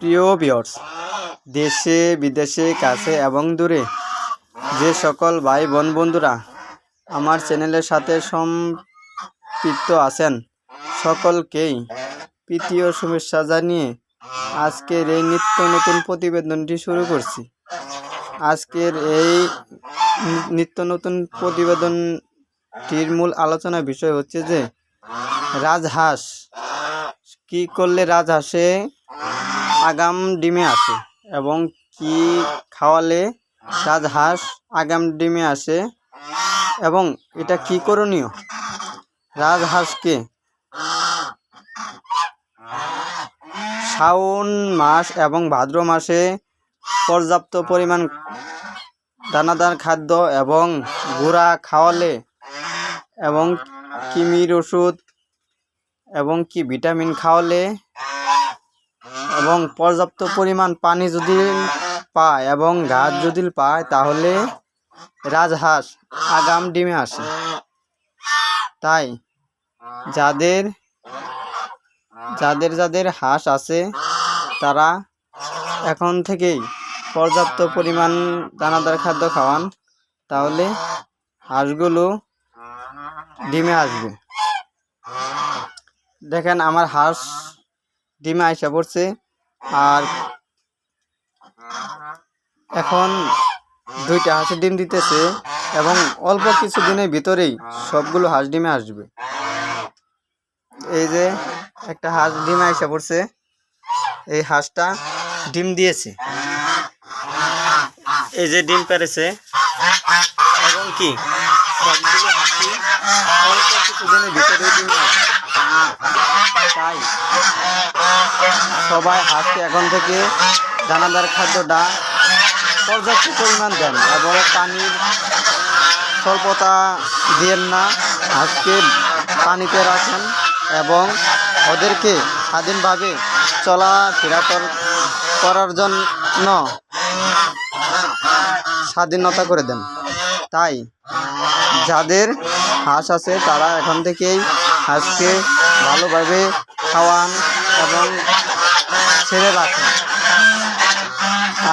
প্রিয় ভিউয়ার্স দেশে, বিদেশে, কাছে এবং দূরে যে সকল ভাই বোন বন্ধুরা আমার চ্যানেলের সাথে সম্পৃক্ত আছেন, সকলকেই প্রীতীয় শুভেচ্ছা জানিয়ে আজকের এই নিত্য নতুন প্রতিবেদনটি শুরু করছি। আজকের এই নিত্য নতুন প্রতিবেদনটির মূল আলোচনার বিষয় হচ্ছে যে রাজহাঁস, কি করলে রাজহাঁসে আগাম ডিমে আসে এবং কি খাওয়ালে রাজহাঁস আগাম ডিমে আসে এবং এটা কি করণীয়? রাজহাঁসকে শ্রাবণ মাস এবং ভাদ্র মাসে পর্যাপ্ত পরিমাণ দানাদার খাদ্য এবং গুঁড়া খাওয়ালে এবং কিমির ওষুধ এবং কি ভিটামিন খাওয়ালে এবং পর্যাপ্ত পরিমাণ পানি যদি পায় এবং ঘাস যদি পায়, তাহলে রাজহাঁস, আগাম ডিমে আসে। তাই যাদের যাদের যাদের হাঁস আছে, তারা এখন থেকেই পর্যাপ্ত পরিমাণ দানাদার খাদ্য খাওয়ান, তাহলে হাঁসগুলো ডিমে আসবে। দেখেন, আমার হাঁস ডিমে আইসা পড়ছে। আর এখন দুইটা হাঁসের ডিম দিতেছে এবং অল্প কিছু দিনের ভিতরেই সবগুলো হাঁস ডিমে আসবে। এই যে একটা হাঁস ডিমে আইসা পড়ছে। এই হাঁসটা ডিম দিয়েছে। এই যে ডিম পেরেছে। এবং কি? হাঁসি ডিমে তাই সবাই হাঁসকে এখন থেকে। দানাদার খাদ্যটা পর্যাপ্ত পরিমাণ দেন এবং পানির স্বল্পতা দিয়েন না। হাঁসকে পানিতে রাখেন এবং ওদেরকে স্বাধীনভাবে চলাফেরা কর- করার জন্য স্বাধীনতা করে দেন। তাই যাদের হাঁস আছে, তারা এখন থেকেই হাঁসকে ভালোভাবে খাওয়ান এবং ছেড়ে রাখেন।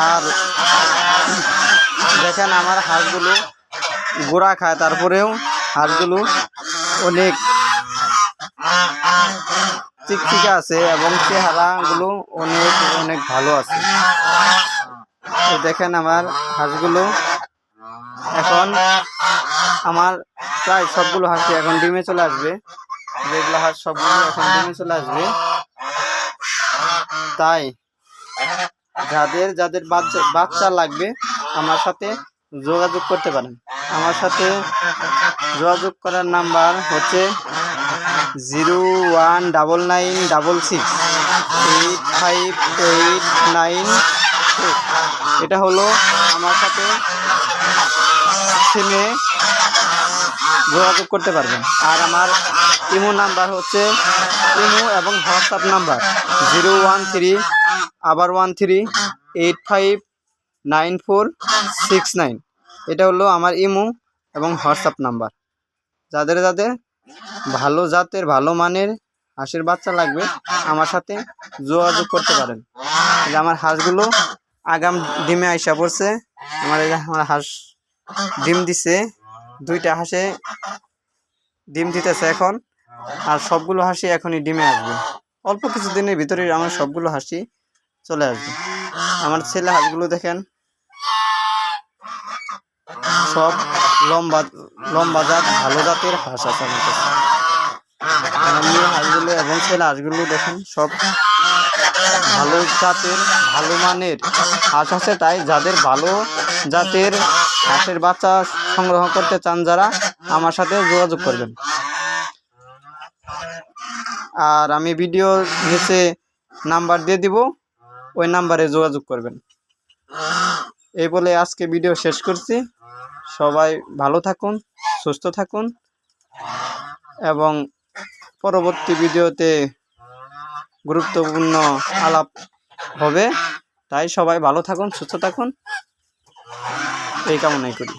আর দেখেন আমার হাঁসগুলো গোড়া খায়, তারপরেও হাঁসগুলো অনেক চিকচিকে আছে এবং চেহারাগুলো অনেক অনেক ভালো আছে। তো দেখেন আমার হাঁসগুলো এখন আমার প্রায় সবগুলো হাঁসি এখন ডিমে চলে আসবে। যেগুলো হাঁস সবগুলো এখন ডিমে চলে আসবে। তাই যাদের যাদের বাচ্চা বাচ্চা লাগবে, আমার সাথে যোগাযোগ করতে পারেন। আমার সাথে যোগাযোগ করার নাম্বার হচ্ছে zero one double nine double six eight five eight nine এটা হলো আমার সাথে সিমে যোগাযোগ করতে পারবেন। আর আমার ইমো নাম্বার হচ্ছে ইমো এবং WhatsApp number. Zero one three, আবার one three, eight five nine four six nine. এটা হলো আমার ইমো এবং হোয়াটসঅ্যাপ নাম্বার। যাদের যাদের ভালো জাতের, ভালো মানের হাঁসের বাচ্চা লাগবে, আমার সাথে যোগাযোগ করতে পারেন। যে আমার হাঁসগুলো আগাম ডিমে আইসা পড়ছে। আমার আমার হাঁস ডিম দিছে। দুইটা হাঁসে ডিম দিতেছে এখন, আর সবগুলো হাসি এখনই ডিমে আসবে। অল্প কিছু দিনের ভিতরে আমার সবগুলো হাসি চলে আসবে। আমার ছেলে হাঁসগুলো দেখেন, সব লম্বা লম্বা জাত, ভালো জাতের হাঁস আছে আমার হাঁসগুলো এবং ছেলে হাঁসগুলো দেখেন, সব ভালো জাতের, ভালো মানের হাঁস আছে তাই যাদের ভালো জাতের হাঁসের বাচ্চা সংগ্রহ করতে চান যারা, আমার সাথে যোগাযোগ করবেন। আর আমি ভিডিও নিচে নাম্বার দিয়ে দিব, ওই নাম্বারে যোগাযোগ করবেন। এই বলে আজকে ভিডিও শেষ করছি। সবাই ভালো থাকুন, সুস্থ থাকুন, এবং পরবর্তী ভিডিওতে গুরুত্বপূর্ণ আলাপ হবে। তাই সবাই ভালো থাকুন, সুস্থ থাকুন। এই কামনাই করি।